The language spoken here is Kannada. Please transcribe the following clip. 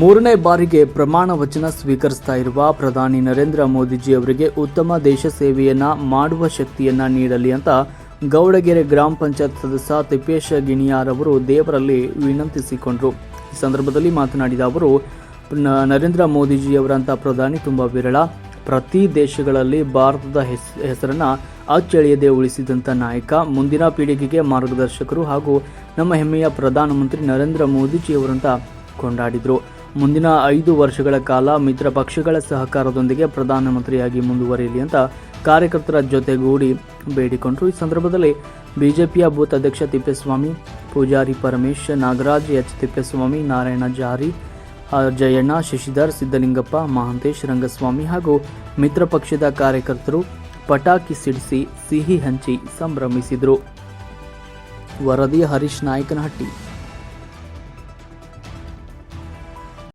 ಮೂರನೇ ಬಾರಿಗೆ ಪ್ರಮಾಣ ವಚನ ಸ್ವೀಕರಿಸ್ತಾ ಇರುವ ಪ್ರಧಾನಿ ನರೇಂದ್ರ ಮೋದಿಜಿ ಅವರಿಗೆ ಉತ್ತಮ ದೇಶ ಸೇವೆಯನ್ನ ಮಾಡುವ ಶಕ್ತಿಯನ್ನ ನೀಡಲಿ ಅಂತ ಗೌಡಗೆರೆ ಗ್ರಾಮ ಪಂಚಾಯತ್ ಸದಸ್ಯ ತಿಪ್ಪೇಶ ಗಿಣಿಯಾರ್ ಅವರು ದೇವರಲ್ಲಿ ವಿನಂತಿಸಿಕೊಂಡರು. ಈ ಸಂದರ್ಭದಲ್ಲಿ ಮಾತನಾಡಿದ ಅವರು ನರೇಂದ್ರ ಮೋದಿಜಿ ಅವರಂತ ಪ್ರಧಾನಿ ತುಂಬ ವಿರಳ. ಪ್ರತಿ ದೇಶಗಳಲ್ಲಿ ಭಾರತದ ಹೆಸ್, ಹೆಸರನ್ನ ಅಚ್ಚಳಿಯದೆ ಉಳಿಸಿದಂಥ ನಾಯಕ. ಮುಂದಿನ ಪೀಳಿಗೆಗೆ ಮಾರ್ಗದರ್ಶಕರು ಹಾಗೂ ನಮ್ಮ ಹೆಮ್ಮೆಯ ಪ್ರಧಾನಮಂತ್ರಿ ನರೇಂದ್ರ ಮೋದಿಜಿಯವರಂತ ಕೊಂಡಾಡಿದರು. ಮುಂದಿನ ಐದು ವರ್ಷಗಳ ಕಾಲ ಮಿತ್ರ ಪಕ್ಷಗಳ ಸಹಕಾರದೊಂದಿಗೆ ಪ್ರಧಾನಮಂತ್ರಿಯಾಗಿ ಮುಂದುವರಿಯಲಿ ಅಂತ ಕಾರ್ಯಕರ್ತರ ಜೊತೆಗೂಡಿ ಬೇಡಿಕೊಂಡರು. ಈ ಸಂದರ್ಭದಲ್ಲಿ ಬಿಜೆಪಿಯ ಬೂತ್ ಅಧ್ಯಕ್ಷ ತಿಪ್ಪೇಸ್ವಾಮಿ, ಪೂಜಾರಿ ಪರಮೇಶ್, ನಾಗರಾಜ್, ಎಚ್. ತಿಪ್ಪೇಸ್ವಾಮಿ, ನಾರಾಯಣ ಜಾರಿ ಜಯಣ್ಣ, ಶಶಿಧರ್ ಸಿದ್ದಲಿಂಗಪ್ಪ ಮಹಾಂತೇಶ್, ರಂಗಸ್ವಾಮಿ ಹಾಗೂ ಮಿತ್ರ ಪಕ್ಷದ ಕಾರ್ಯಕರ್ತರು ಪಟಾಕಿ ಸಿಡಿಸಿ ಸಿಹಿ ಹಂಚಿ ಸಂಭ್ರಮಿಸಿದರು. ವರದಿ ಹರೀಶ್ ನಾಯಕನಹಟ್ಟಿ.